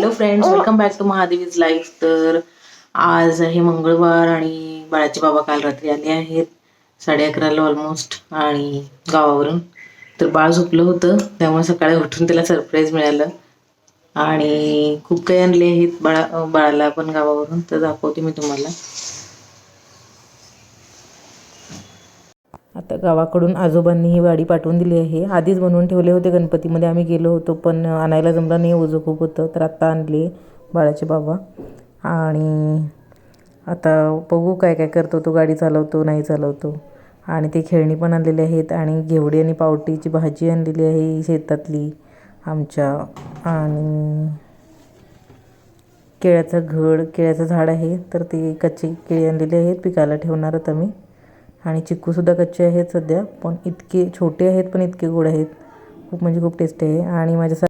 Hello friends welcome back to Mahadevi's life तर आज आहे मंगळवार आणि बाळाचे बाबा काल रात्री आले आहेत. साडे अकराला ऑलमोस्ट आणि गावावरून. तर बाळ झोपलं होतं. त्यामुळे सकाळी उठून त्याला सरप्राईज मिळालं. आणि खूप काही आणले आहेत बाळा बाळाला पण गावावरून. तर दाखवते मी तुम्हाला. त्या गावाकडून आजोबांनी ही वाडी पाठवून दिली आहे. आधीच बनवून ठेवले होते गणपतीमध्ये आम्ही गेलो होतो पण आणायला जमलं नाही ओझं खूप होतं. तर आत्ता आणले बाळाचे बाबा. आणि आता बघू काय काय करतो तो गाडी चालवतो नाही चालवतो. आणि ते खेळणी पण आणलेली आहेत आणि घेवडी आणि पावटीची भाजी आणलेली आहे शेतातली आमच्या. आणि केळ्याचं घड केळ्याचं झाड आहे. तर ते कच्चे केळी आणलेले आहेत पिकाला ठेवणार आता मी. आणि चिक्कूसुद्धा कच्चे आहेत सध्या पण इतके छोटे आहेत पण इतके गोड आहेत. खूप म्हणजे खूप टेस्टी आहे. आणि माझ्या सा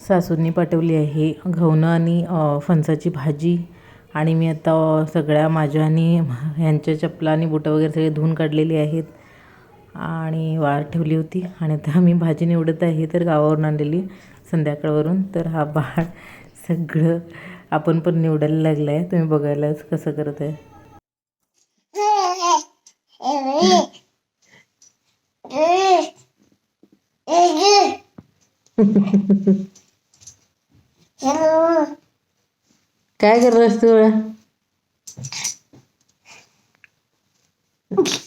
सासूंनी पाठवली आहे घवणं आणि फणसाची भाजी. आणि मी आता सगळ्या माझ्या आणि ह्यांच्या चपला आणि बुटं वगैरे सगळे धुवून काढलेली आहेत. आणि वाळ ठेवली होती. आणि आता मी भाजी निवडत आहे तर गावावरून आणलेली संध्याकाळवरून. तर हा बाळ सगळं आपण पण निवडायला लागला आहे तुम्ही बघायलाच कसं करत आहे काय करत तू?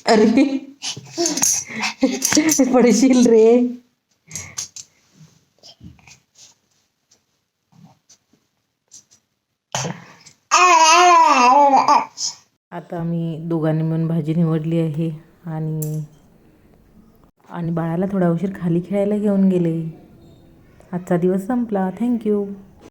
अरे. पडशील रे. आता आम्ही दोघांनी मिळून भाजी निवडली आहे आणि आणि बाळाला थोडा उशीर खाली खेळायला घेऊन गेले. आजचा दिवस संपला. थँक्यू